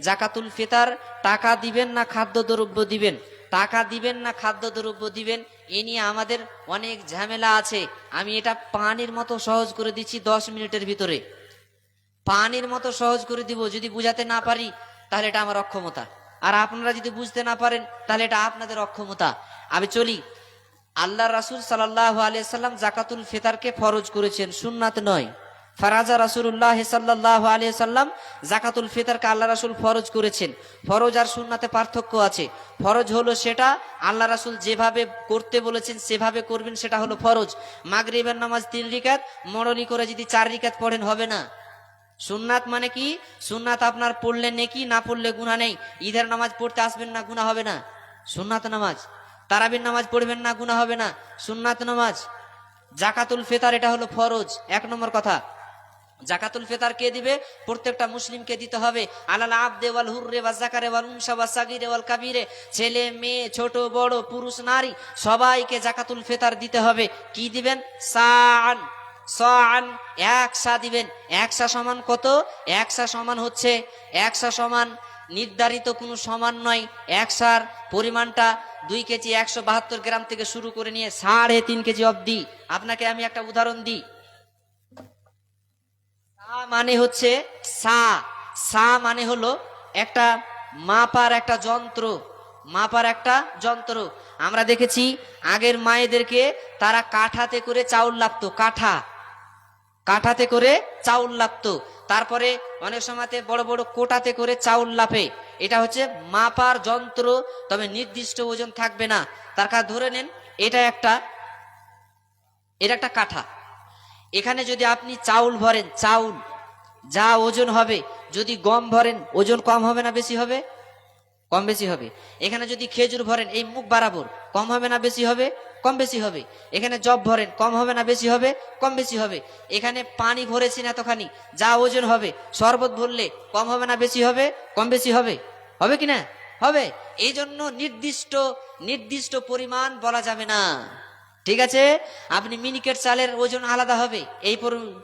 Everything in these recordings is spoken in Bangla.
জাকাতুল ফিতার, টাকা দিবেন না খাদ্যদ্রব্য দিবেন। টাকা দিবেন না খাদ্যদ্রব্য দিবেন। এ নিয়ে আমাদের অনেক ঝামেলা আছে। আমি এটা পানির মতো সহজ করে দিচ্ছি দশ মিনিটের ভিতরে। পানির মতো সহজ করে দিব, যদি বুঝাতে না পারি, তাহলে এটা আমার অক্ষমতা। আর আপনারা যদি বুঝতে না পারেন, তাহলে এটা আপনাদের অক্ষমতা। আমি চলি। আল্লাহ রাসুল সাল্লাহ আলিয়াল্লাম জাকাতুল ফেতারকে ফরজ করেছেন, সুন্নাত নয়। ফারাজা রাসুল্লাহ সাল্লাহ আলিয়া সাল্লাম জাকাতুল ফিতারকে আল্লাহ রাসুল ফরজ করেছেন। ফরজ আর সুন্নাতে পার্থক্য আছে। ফরজ হলো সেটা আল্লাহ রাসুল যেভাবে করতে বলেছেন, সেভাবে করবেন, সেটা হলো ফরজ। মাগরিবের নামাজ তিন রিকাত মরণি করে যদি চার রিকাত পড়েন হবে না। সুন্নাত মানে কি? সুন্নাত আপনার পড়লে নেকি, না পড়লে গুণা নেই। ঈদের নামাজ পড়তে আসবেন না গুণা হবে না। সুন্নাত নামাজ। তারাবির নামাজ পড়বেন না গুণা হবে না। সুন্নাত নামাজ। জাকাতুল ফেতার, এটা হলো ফরজ। এক নম্বর কথা। জাকাতুল ফেতার কে দিবে? প্রত্যেকটা মুসলিমকে দিতে হবে। আলাল আবদে ওয়াল হুররে ওয়াল জাকারে ওয়াল উনসা ওয়াল সাগিরে ওয়াল কাবিরে। ছেলে, মেয়ে, ছোট, বড়, পুরুষ, নারী, সবাইকে জাকাতুল ফেতার দিতে হবে। কি দিবেন? সান সান একসা দিবেন। একসা সমান কত? একসা সমান হচ্ছে, একসা সমান নির্ধারিত কোনো সমান নয়। একসার পরিমাণটা দুই কেজি একশো বাহাত্তর গ্রাম থেকে শুরু করে নিয়ে সাড়ে তিন কেজি অবধি। আপনাকে আমি একটা উদাহরণ দিই। সা মানে হচ্ছে সা। সা মানে হলো একটা মাপার একটা যন্ত্র। মাপার একটা যন্ত্র। আমরা দেখেছি আগের মায়েদেরকে তারা কাঠাতে করে চাউল লাগতো, কাঠা। কাঠাতে করে চাউল লাগতো। তারপরে অনেক সময়তে বড় বড় কোটাতে করে চাউল লাফে এটা হচ্ছে মাপার যন্ত্র, তবে নির্দিষ্ট ওজন থাকবে না। তার কাছে ধরে নেন, এটা একটা এটা একটা কাঠা। এখানে যদি আপনি চাউল ভরেন, চাউল, যা ওজন হবে, যদি গম ভরেন, ওজন কম হবে না বেশি হবে? কম বেশি হবে। এখানে যদি খেজুর ভরেন, এই মুখ বরাবর, কম হবে না বেশি হবে? কম বেশি হবে। এখানে জব ভরেন, কম হবে না বেশি হবে? কম বেশি হবে। এখানে পানি ভরেছেন এতখানি, যা ওজন হবে, শরবত ভরলে কম হবে না বেশি হবে? কম বেশি হবে? হবে কি না? হবে। এই জন্য নির্দিষ্ট নির্দিষ্ট পরিমাণ বলা যাবে না। ঠিক আছে? আপনি মিনিকেট চালের ওজন আলাদা হবে, এই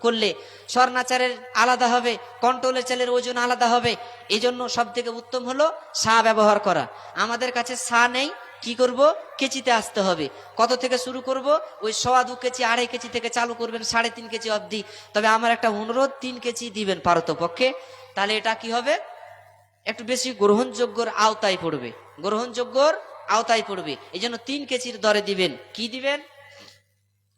করলে স্বর্ণা চালের আলাদা হবে কন্ট্রোলের চালের ওজন আলাদা হবে। এই জন্য সব থেকে উত্তম হলো সা ব্যবহার করা। আমাদের কাছে সা নেই, কি করব? কেচিতে আসতে হবে। কত থেকে শুরু করব? ওই সোয়া দু কেজি, আড়াই কেজি থেকে চালু করবেন, সাড়ে তিন কেজি অবধি। তবে আমার একটা অনুরোধ, তিন কেজি দিবেন পক্ষে তাহলে এটা কি হবে? একটু বেশি গ্রহণযোগ্যর আওতায় পড়বে। গ্রহণযোগ্যর আওতায় পড়বে। এই জন্য তিন কেজির দরে দিবেন। কি দিবেন?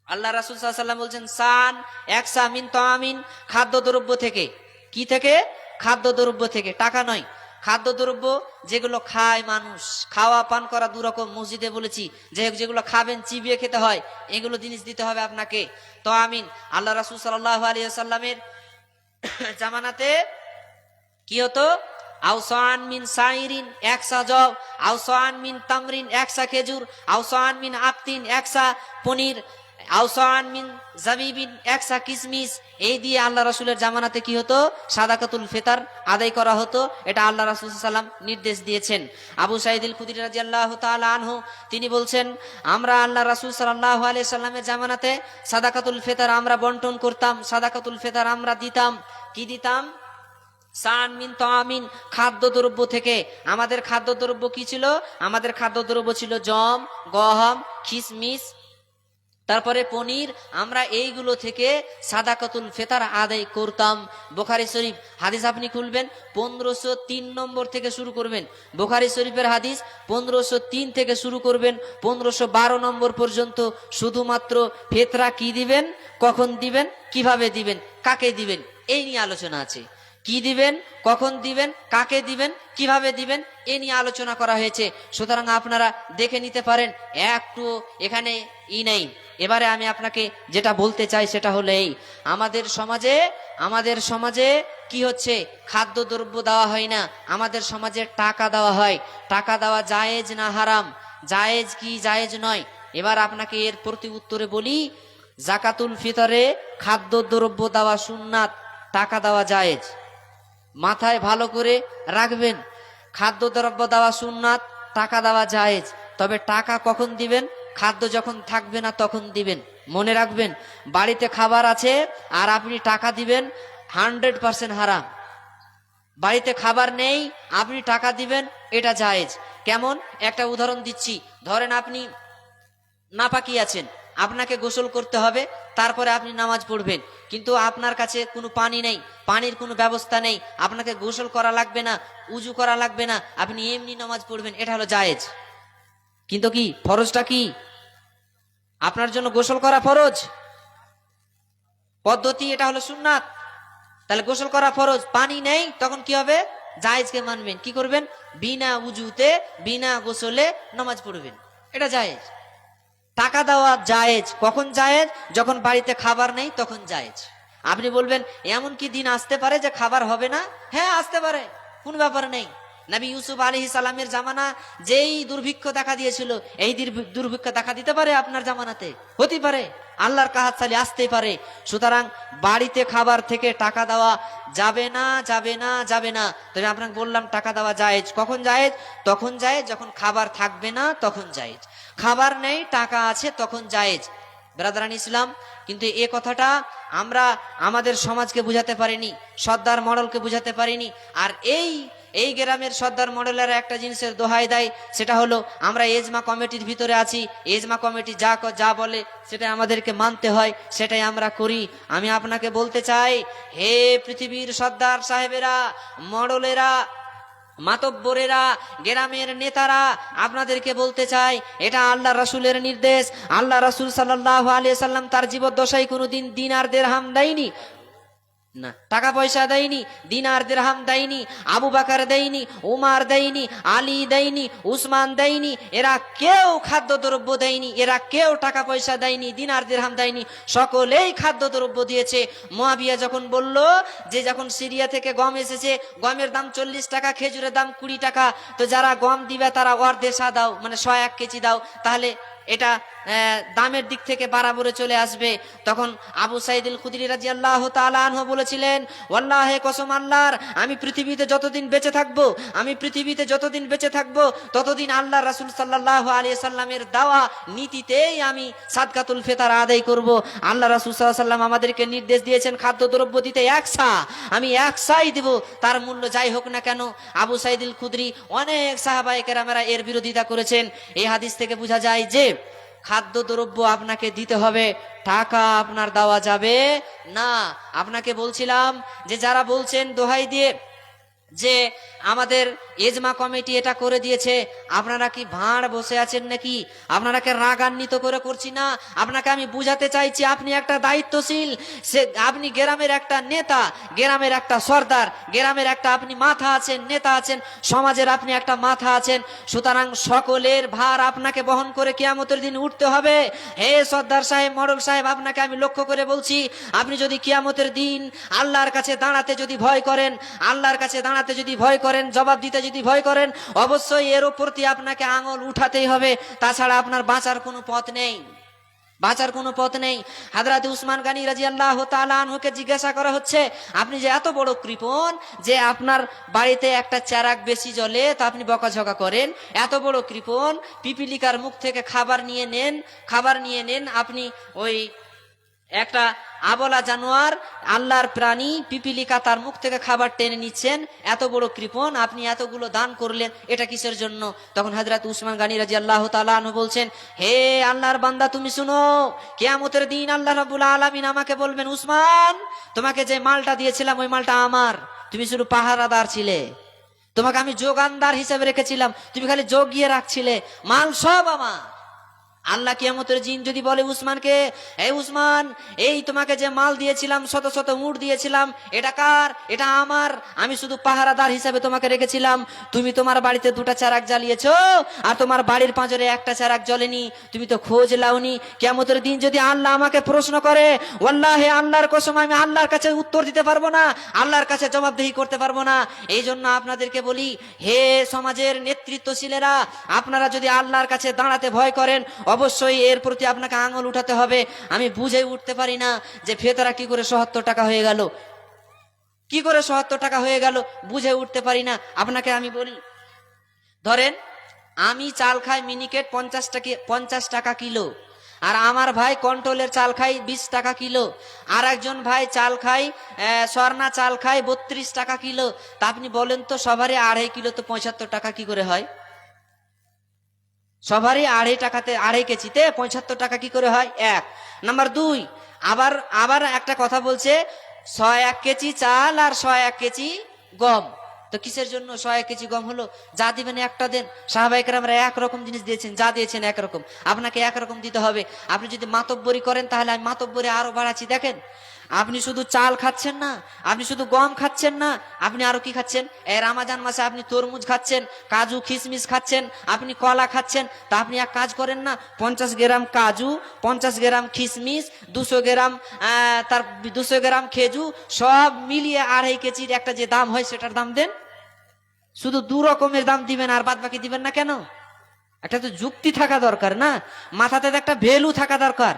আল্লাহ রাসুল সাল্লাম বলছেন, সান, একসা, মিন তামিন খাদ্যদ্রব্য থেকে। কি থেকে? খাদ্যদ্রব্য থেকে, টাকা নয়। খাদ্যদ্রব্য যেগুলো খায় মানুষ, খাওয়া, পান করা দু রকম মসজিদে বলেছি যে যেগুলো খাবেন, চিবিয়ে খেতে হয়, এগুলো জিনিস দিতে হবে আপনাকে। তো আমিন আল্লাহ রাসুল সাল্লাহ আলিয়া সাল্লামের জামানাতে কি হতো? আউসান মিন সাইরিন, একসা জব আউসান মিন তামরিন, একসা খেজুর আউসান মিন আপতিন, একসা পনির আউসান মিন জাবিবিন একসা কিসমিস, এই দিয়ে আল্লাহ রাসুলের জামানাতে কি হতো? সাদাকাতুল ফেতার আদায় করা হতো। এটা আল্লাহ রাসুল সাল্লাম নির্দেশ দিয়েছেন। আবু সাইদুল খুদির রাজি আল্লাহ আনহু, তিনি বলছেন, আমরা আল্লাহ রাসুল সাল্লাহ আলিয়া সাল্লামের জামানাতে সাদাকাতুল ফেতার আমরা বন্টন করতাম, সাদাকাতুল ফেতার আমরা দিতাম। কি দিতাম? সান মিন তামিন, খাদ্যদ্রব্য থেকে। আমাদের খাদ্যদ্রব্য কি ছিল? আমাদের খাদ্যদ্রব্য ছিল জম, গহম খিসমিস তারপরে পনির, আমরা এইগুলো থেকে সাদাকাতুল ফেতার আদায় করতাম। বোখারি শরীফ, হাদিস আপনি খুলবেন, পনেরোশো তিন নম্বর থেকে শুরু করবেন। বোখারি শরীফের হাদিস, পনেরোশো তিন থেকে শুরু করবেন, পনেরোশো বারো নম্বর পর্যন্ত। শুধুমাত্র ফেতরা কি দিবেন, কখন দিবেন, কীভাবে দিবেন, কাকে দিবেন, এই নিয়ে আলোচনা আছে। কি দিবেন? কখন দিবেন? কাকে দিবেন? কীভাবে দিবেন? এ নিয়ে আলোচনা করা হয়েছে। সুতরাং আপনারা দেখে নিতে পারেন, একটু এখানে ই নেই। এবারে আমি আপনাকে যেটা বলতে চাই সেটা হলো এই, আমাদের সমাজে আমাদের সমাজে কি হচ্ছে? খাদ্য দ্রব্য দেওয়া হয় না। আমাদের সমাজে টাকা দেওয়া হয়। টাকা দেওয়া জায়েজ না হারাম? জায়েজ কি জায়েজ নয়? এবার আপনাকে এর প্রতি উত্তরে বলি, জাকাতুল ফিতরে খাদ্য দ্রব্য দেওয়া সুন্নাত, টাকা দেওয়া জায়েজ। মাথায় ভালো করে রাখবেন। খাদ্যদ্রব্য দেওয়া সুন্নাত, টাকা দেওয়া জায়েজ। তবে টাকা কখন দিবেন? খাদ্য যখন থাকবে না তখন দিবেন। মনে রাখবেন, বাড়িতে খাবার আছে আর আপনি টাকা দিবেন, হান্ড্রেড পার্সেন্ট হারাম। বাড়িতে খাবার নেই, আপনি টাকা দিবেন, এটা জায়েজ। কেমন? একটা উদাহরণ দিচ্ছি। ধরেন আপনি নাপাকি আছেন। আপনাকে গোসল করতে হবে, তারপরে আপনি নামাজ পড়বেন। কিন্তু আপনার কাছে কোনো পানি নেই, পানির কোনো ব্যবস্থা নেই, আপনাকে গোসল করা লাগবে না, উজু করা লাগবে না, আপনি এমনি নামাজ পড়বেন, এটা হলো জায়েজ। কিন্তু কি, ফরজটা কি? আপনার জন্য গোসল করা ফরজ? পদ্ধতি, এটা হলো সুন্নাত। তাহলে গোসল করা ফরজ, পানি নেই, তখন কি হবে? জায়েজকে মানবেন। কি করবেন? বিনা উজুতে, বিনা গোসলে নামাজ পড়বেন। এটা জায়েজ। টাকা দেওয়া জায়েজ। কখন জায়েজ? যখন বাড়িতে খাবার নেই, তখন জায়েজ। আপনি বলবেন, এমন কি দিন আসতে পারে যে খাবার হবে না? হ্যাঁ আসতে পারে। কোন ব্যাপার নেই। নবী ইউসুফ আলী সালামের জামানা যেই দুর্ভিক্ষ দেখা দিয়েছিল, এই দুর্ভিক্ষ দেখা দিতে পারে আপনার জামানাতে? হতে পারে। আল্লাহর কাহাত সালি আসতে পারে। সুতরাং বাড়িতে খাবার থেকে টাকা দেওয়া যাবে না যাবে না যাবে না। তবে আপনাকে বললাম, টাকা দেওয়া জায়েজ। কখন জায়েজ? তখন জায়েজ। যখন খাবার থাকবে না, তখন জায়েজ। খাবার নেই, টাকা আছে, তখন জায়েজ। ব্রাদারান ইসলাম, কিন্তু এ কথাটা আমরা আমাদের সমাজকে বুঝাতে পারিনি, সর্দার মডেলকে বুঝাতে পারিনি। আর এই এই গ্রামের সর্দার মডেলের একটা জিনিসের দোহাই দেয়, সেটা হলো আমরা এজমা কমিটির ভিতরে আছি, এজমা কমিটি যা যা বলে সেটা আমাদেরকে মানতে হয়, সেটাই আমরা করি। আমি আপনাকে বলতে চাই, হে পৃথিবীর সর্দার সাহেবেরা, মডলেরা মাতব্বরেরা, গ্রামের নেতারা, আপনাদেরকে বলতে চাই, এটা আল্লাহ রাসুলের নির্দেশ। আল্লাহ রাসুল সাল্লাহ আলিয়া সাল্লাম তার জীবদ্দশায় কোনো দিন দিনার দেরহাম দেয়নি। না। টাকা পয়সা দেয়নি, দিনার দিরহাম দেয়নি, আবু বাকার দেয়নি, উমার দেয়নি, আলী দেয়নি, উসমান দেয়নি, এরা কেউ খাদ্যদ্রব্য দেয়নি, এরা কেউ টাকা পয়সা দেয়নি, দিনার দিরহাম দেয়নি, সকলেই খাদ্যদ্রব্য দিয়েছে। মহাবিয়া যখন বলল যে যখন সিরিয়া থেকে গম এসেছে, গমের দাম চল্লিশ টাকা, খেজুরের দাম কুড়ি টাকা, তো যারা গম দিবে তারা অর্ধেশা দাও মানে ছয় এক কেজি দাও, তাহলে এটা দামের দিক থেকে বাড়াবরে চলে আসবে। তখন আবু সাইদুল খুদরি রাজি আল্লাহ তালাহ বলেছিলেন, ওয়াল্লাহে কসম আল্লাহর, আমি পৃথিবীতে যতদিন বেঁচে থাকব, আমি পৃথিবীতে যতদিন বেঁচে থাকব, ততদিন আল্লাহ রাসুল সাল্লাহ আলিয়া সাল্লামের দাওয়া নীতিতেই আমি সাদকাতুল ফেতার আদায় করব। আল্লাহ রাসুল সাল্লাহ সাল্লাম আমাদেরকে নির্দেশ দিয়েছেন খাদ্যদ্রব্য দিতে একসা আমি একসাই দিব, তার মূল্য যাই হোক না কেন। আবু সাইদুল খুদরি অনেক সাহাবায়ে কেরামেরা এর বিরোধিতা করেছেন। এই হাদিস থেকে বোঝা যায় যে খাদ্যদ্রব্য আপনাকে দিতে হবে, টাকা আপনার দেওয়া যাবে। না, আপনাকে বলছিলাম যে যারা বলছেন দোহাই দিয়ে যে আমাদের এজমা কমিটি এটা করে দিয়েছে, আপনারা কি ভাঁড় বসে আছেন নাকি? আপনারাকে রাগান্বিত করে করছি না? আপনাকে আমি বুঝাতে চাইছি আপনি একটা দায়িত্বশীল, সে আপনি গ্রামের একটা নেতা, গ্রামের একটা সর্দার, গ্রামের একটা আপনি মাথা আছেন, নেতা আছেন, সমাজের আপনি একটা মাথা আছেন, সুতরাং সকলের ভার আপনাকে বহন করে কিয়ামতের দিন উঠতে হবে। হে সর্দার সাহেব, মডল সাহেব, আপনাকে আমি লক্ষ্য করে বলছি, আপনি যদি কিয়ামতের দিন আল্লাহর কাছে দাঁড়াতে যদি ভয় করেন, আল্লাহর কাছে দাঁড়াতে যদি ভয় করেন, জবাব দিতে যদি ভয় করেন, অবশ্যই এর প্রতি আপনাকে আঙুল উঠাতেই হবে। তাছাড়া আপনার বাঁচার কোনো পথ নেই। বাঁচার কোনো পথ নেই। হাজরাত উসমান গানি রাজি আল্লাহ তালকে জিজ্ঞাসা করা হচ্ছে, আপনি যে এত বড় কৃপণ যে আপনার বাড়িতে একটা চারাক বেশি জলে তা আপনি বকাঝকা করেন। এত বড় কৃপণ, পিপিলিকার মুখ থেকে খাবার নিয়ে নেন, খাবার নিয়ে নেন, আপনি ওই একটা আবলা জানোয়ার, আল্লাহর প্রাণী, পিপিলিকা তার মুখ থেকে খাবার টেনে নিচ্ছেন, এত বড় কৃপণ আপনি এতগুলো দান করলেন, এটা কিসের জন্য? তখন হাজরাত উসমান গানী রাজি আল্লাহ তালু বলছেন, হে আল্লাহর বান্দা, তুমি শুনো, কেয়ামতের দিন আল্লাহ রাবুল আলমিন আমাকে বলবেন, উসমান, তোমাকে যে মালটা দিয়েছিলাম, ওই মালটা আমার। তুমি শুধু পাহারাদার ছিলে। তোমাকে আমি যোগানদার হিসেবে রেখেছিলাম। তুমি খালি যোগিয়ে রাখছিলে। মাল সব আমার। আল্লাহ কিয়ামতের জিন যদি বলে, উসমানকে এই উসমান, এই তোমাকে যে মাল দিয়েছিলাম, শত শত উট দিয়েছিলাম, এটা কার? এটা আমার। আমি শুধু পাহারাদার হিসাবে তোমাকে রেখেছিলাম। তুমি তোমার বাড়িতে দুটা চারাক জ্বালিয়েছ, আর তোমার বাড়ির পাঁজরে একটা চারাক জ্বলেনি। তুমি তো খোঁজ লাওনি। কিয়ামতের দিন যদি আল্লাহ আমাকে প্রশ্ন করে আল্লাহ হে আল্লাহর কসম, আমি আল্লাহর কাছে উত্তর দিতে পারব না, আল্লাহর কাছে জবাবদেহি করতে পারব না এই জন্য আপনাদেরকে বলি, হে সমাজের নেতৃত্বশীলেরা, আপনারা যদি আল্লাহর কাছে দাঁড়াতে ভয় করেন অবশ্যই এর প্রতি আপনাকে আঙুল উঠাতে হবে। আমি বুঝে উঠতে পারি না যে ফেতারা কি করে সত্তর টাকা হয়ে গেল। কি করে সত্তর টাকা হয়ে গেল? বুঝে উঠতে পারি না। আপনাকে আমি বলি, ধরেন আমি চাল খাই মিনিকেট পঞ্চাশ টাকা পঞ্চাশ টাকা কিলো, আর আমার ভাই কন্ট্রোলের চাল খাই বিশ টাকা কিলো, আর একজন ভাই চাল খাই স্বর্ণা চাল খাই বত্রিশ টাকা কিলো। তা আপনি বলেন তো সবারই আড়াই কিলো তো পঁচাত্তর টাকা কি করে হয়? সবারই আড়াই টাকাতে, আড়াই কেজিতে পঁচাত্তর টাকা কি করে হয়? এক। নাম্বার দুই, আবার আবার একটা কথা বলছে, ছয় এক কেজি চাল আর ছয় এক কেজি গম। তো কিসের জন্য ছয় এক কেজি গম হলো? যা দিবেন একটা দেন। সাহাবাহিকরা আমরা একরকম জিনিস দিয়েছেন, যা দিয়েছেন একরকম। আপনাকে একরকম দিতে হবে। আপনি যদি মাতব্বরি করেন, তাহলে আমি মাতব্বরি আরও বাড়াচ্ছি। দেখেন আপনি শুধু চাল খাচ্ছেন না, আপনি শুধু গম খাচ্ছেন না, আপনি আরও কি খাচ্ছেন? এই রামাজান মাসে আপনি তরমুজ খাচ্ছেন, কাজু, খিসমিস খাচ্ছেন, আপনি কলা খাচ্ছেন, তা আপনি এক কাজ করেন না, পঞ্চাশ গ্রাম কাজু, পঞ্চাশ গ্রাম খিসমিস, দুশো গ্রাম তার, দুশো গ্রাম খেজু, সব মিলিয়ে আড়াই কেজির একটা যে দাম হয় সেটার দাম দেন। শুধু দু রকমের দাম দিবেন, আর বাদ বাকি দিবেন না কেন? একটা তো যুক্তি থাকা দরকার না, মাথাতে একটা ভ্যালু থাকা দরকার।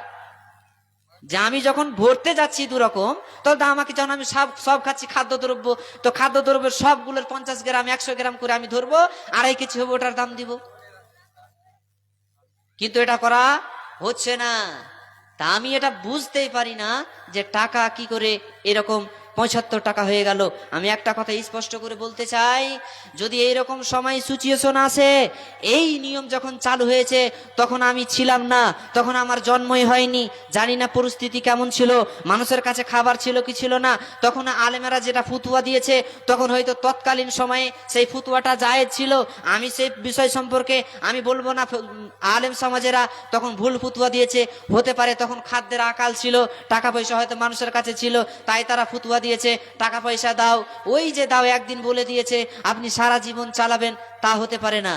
যে আমি যখন ভরতে যাচ্ছি দুরকম তো দাম আমাকে যখন আমি সব সব খাচ্ছি খাদ্য দ্রব্য তো খাদ্য খাদ্যদ্রব্যের সবগুলোর পঞ্চাশ গ্রাম, একশো গ্রাম করে আমি ধরবো, আড়াই কেজি হবে ওটার দাম দিব। কিন্তু এটা করা হচ্ছে না। তা আমি এটা বুঝতেই পারি না যে টাকা কি করে এরকম পঁচাত্তর টাকা হয়ে গেল। আমি একটা কথা স্পষ্ট করে বলতে চাই, যদি এইরকম সময় সিচুয়েশন আসে এই নিয়ম যখন চালু হয়েছে, তখন আমি ছিলাম না, তখন আমার জন্মই হয়নি। জানি না পরিস্থিতি কেমন ছিল, মানুষের কাছে খাবার ছিল কি ছিল না, তখন আলেমেরা যেটা ফুতুয়া দিয়েছে, তখন হয়তো তৎকালীন সময়ে সেই ফুতুয়াটা জায়েজ ছিল। আমি সেই বিষয় সম্পর্কে আমি বলব না, আলেম সমাজেরা তখন ভুল ফুতুয়া দিয়েছে। হতে পারে তখন খাদ্যের আকাল ছিল, টাকা পয়সা হয়তো মানুষের কাছে ছিল, তাই তারা ফুতুয়া দিয়েছে, টাকা পয়সা দাও। ওই যে দাও, একদিন বলে দিয়েছে, আপনি সারা জীবন চালাবেন, তা হতে পারে না।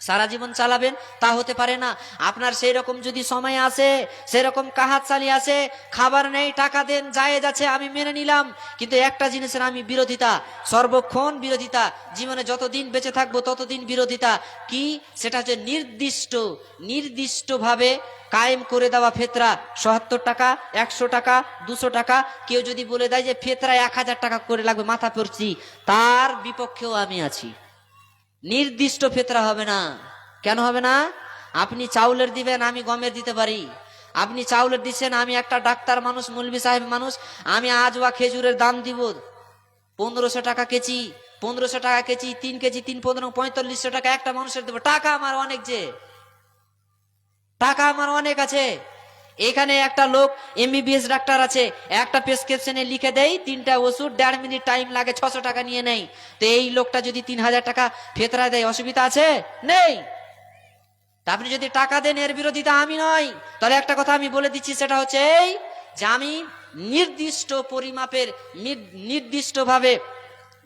সারা জীবন চালাবেন, তা হতে পারে না। আপনার সেই রকম যদি সময় আসে, সেরকম কাহাত চালি আসে, খাবার নেই, টাকা দেন, জায়েজ আছে, আমি মেনে নিলাম। কিন্তু একটা জিনিসের আমি বিরোধিতা, সর্বক্ষণ বিরোধিতা, জীবনে যতদিন বেঁচে থাকব ততদিন বিরোধিতা। কি? সেটা হচ্ছে নির্দিষ্ট, নির্দিষ্টভাবে কায়েম করে দেওয়া ফেতরা। সত্তর টাকা, একশো টাকা, দুশো টাকা, কেউ যদি বলে দেয় যে ফেতরা এক হাজার টাকা করে লাগবে, মাথা পড়ছি, তার বিপক্ষেও আমি আছি। নির্দিষ্ট ফেতরা হবে না। কেন হবে না? আপনি চাউলের দিবেন, আমি গমের দিতে পারি। আপনি চাউলের দিচ্ছেন, আমি একটা ডাক্তার মানুষ, মুলবি সাহেব মানুষ, আমি আজ বা খেজুরের দাম দিব। পনেরোশো টাকা কেজি, পনেরোশো টাকা কেজি, তিন কেজি, তিন পনেরো, পঁয়তাল্লিশশো টাকা একটা মানুষের দেবো। টাকা আমার অনেক যে। টাকা আমার অনেক আছে। এখানে একটা লোক এমবিবিএস ডাক্তার আছে, একটা প্রেসক্রিপশনে লিখে দেয়, তিনটা ওষুধ, দেড় মিনিট টাইম লাগে, ছশো টাকা নিয়ে নেই তো এই লোকটা যদি তিন হাজার টাকা ফেতরা দেয়, অসুবিধা আছে? নেই। আপনি যদি টাকা দেন, এর বিরোধিতা আমি নয় তাহলে একটা কথা আমি বলে দিচ্ছি, সেটা হচ্ছে এই যে আমি নির্দিষ্ট পরিমাপের, নির- নির্দিষ্টভাবে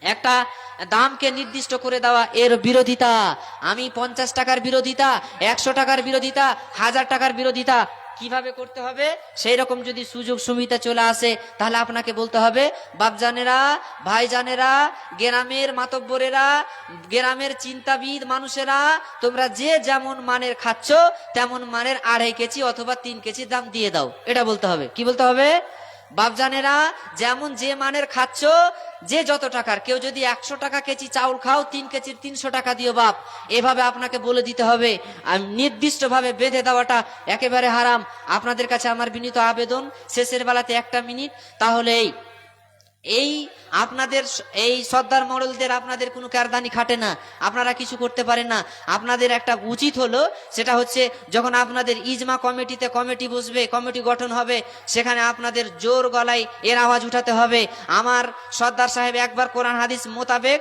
একটা দামকে নির্দিষ্ট করে দেওয়া এর বিরোধিতা। আমি পঞ্চাশ টাকার বিরোধিতা, একশো টাকার বিরোধিতা, হাজার টাকার বিরোধিতা কীভাবে করতে হবে? সেই রকম যদি সুযোগ সুবিধা চলে আসে, তাহলে আপনাকে বলতে হবে, বাপজানেরা, ভাইজানেরা, গ্রামের মাতব্বরেরা, গ্রামের চিন্তাবিদ মানুষেরা, তোমরা যে যেমন মানের খাচ্ছ, তেমন মানের আড়াই কেজি অথবা তিন কেজি দাম দিয়ে দাও। এটা বলতে হবে। কি বলতে হবে? বাপজানেরা, যেমন যে মানের খাচ্ছ যে যত টাকার, কেউ যদি একশো টাকা কেজি চাউল খাও, তিন কেজির তিনশো টাকা দিও বাপ। এভাবে আপনাকে বলে দিতে হবে। আর নির্দিষ্টভাবে বেঁধে দেওয়াটা একেবারে হারাম। আপনাদের কাছে আমার বিনীত আবেদন, শেষের বেলাতে একটা মিনিট। তাহলে এই এই আপনাদের এই সর্দার মডেলদের আপনাদের কোনো কারদানি খাটে না। আপনারা কিছু করতে পারেন না। আপনাদের একটা উচিত হলো, সেটা হচ্ছে যখন আপনাদের ইজমা কমিটিতে কমিটি বসবে, কমিটি গঠন হবে, সেখানে আপনাদের জোর গলায় এর আওয়াজ উঠাতে হবে। আমার সর্দার সাহেব একবার কোরআন হাদিস মোতাবেক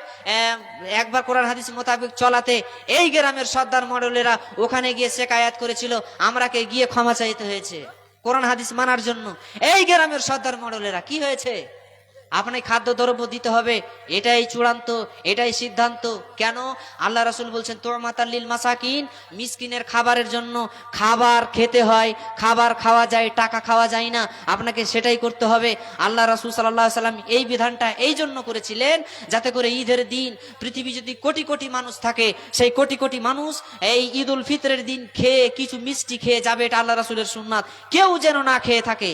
একবার কোরআন হাদিস মোতাবেক চলাতে এই গ্রামের সর্দার মডেলেরা ওখানে গিয়ে শেকায়াত করেছিল। আমরাকে গিয়ে ক্ষমা চাইতে হয়েছে কোরআন হাদিস মানার জন্য। এই গ্রামের সর্দার মডেলেরা, কি হয়েছে? আপনাকে খাদ্য দ্রব্য দিতে হবে। এটাই চূড়ান্ত, এটাই সিদ্ধান্ত। কেন? আল্লাহ রাসুল বলছেন, তোর মাতাল্লিল মাসাকিন, মিসকিনের খাবারের জন্য খাবার খেতে হয়। খাবার খাওয়া যায়, টাকা খাওয়া যায় না। আপনাকে সেটাই করতে হবে। আল্লাহ রাসুল সাল্লাহ সাল্লাম এই বিধানটা এই জন্য করেছিলেন, যাতে করে ঈদের দিন পৃথিবী যদি কোটি কোটি মানুষ থাকে, সেই কোটি কোটি মানুষ এই ঈদ উল ফিতরের দিন খেয়ে কিছু মিষ্টি খেয়ে যাবে, এটা আল্লাহ রাসুলের সুন্নাত। কেউ যেন না খেয়ে থাকে।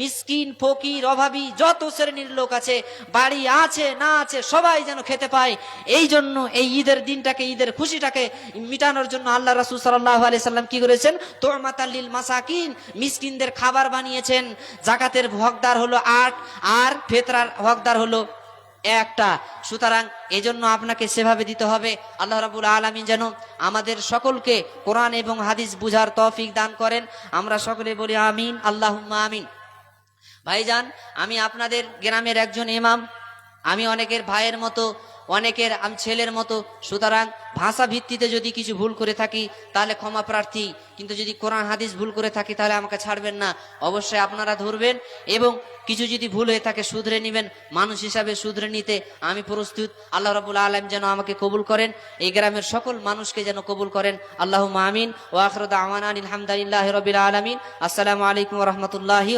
মিসকিন, ফকির, অভাবী, যত শ্রেণির লোক আছে, বাড়ি আছে, না আছে, সবাই যেন খেতে পায়। এই জন্য এই ঈদের দিনটাকে, ঈদের খুশিটাকে মিটানোর জন্য আল্লাহ রাসুল সাল্লাহ আলি সাল্লাম কি করেছেন? তোরমাতাল্লিল মাসাকিন, মিসকিনদের খাবার বানিয়েছেন। জাকাতের হকদার হলো আট, আর ফেতরার হকদার হলো একটা। সুতরাং এজন্য আপনাকে সেভাবে দিতে হবে। আল্লাহ রাবুল আলমিন যেন আমাদের সকলকে কোরআন এবং হাদিস বুঝার তৌফিক দান করেন। আমরা সকলে বলি আমিন আল্লাহ আমিন। ভাইজান, আমি আপনাদের গ্রামের একজন ইমাম। আমি অনেকের ভাইয়ের মতো, অনেকের আমি ছেলের মতো। সুতরাং ভাষা ভিত্তিতে যদি কিছু ভুল করে থাকি, তাহলে ক্ষমা প্রার্থী। কিন্তু যদি কোরআন, হাদিস ভুল করে থাকি, তাহলে আমাকে ছাড়বেন না। অবশ্যই আপনারা ধরবেন এবং কিছু যদি ভুল হয়ে থাকে, শুধরে নেবেন। মানুষ হিসাবে শুধরে নিতে আমি প্রস্তুত। আল্লাহ রাবুল আলম যেন আমাকে কবুল করেন। এই গ্রামের সকল মানুষকে যেন কবুল করেন। আল্লাহ মামিন ও আখরদ আমান আলহামদুলিল্লাহ রবিল আলমিন। আসসালামু আলাইকুম রহমতুল্লাহি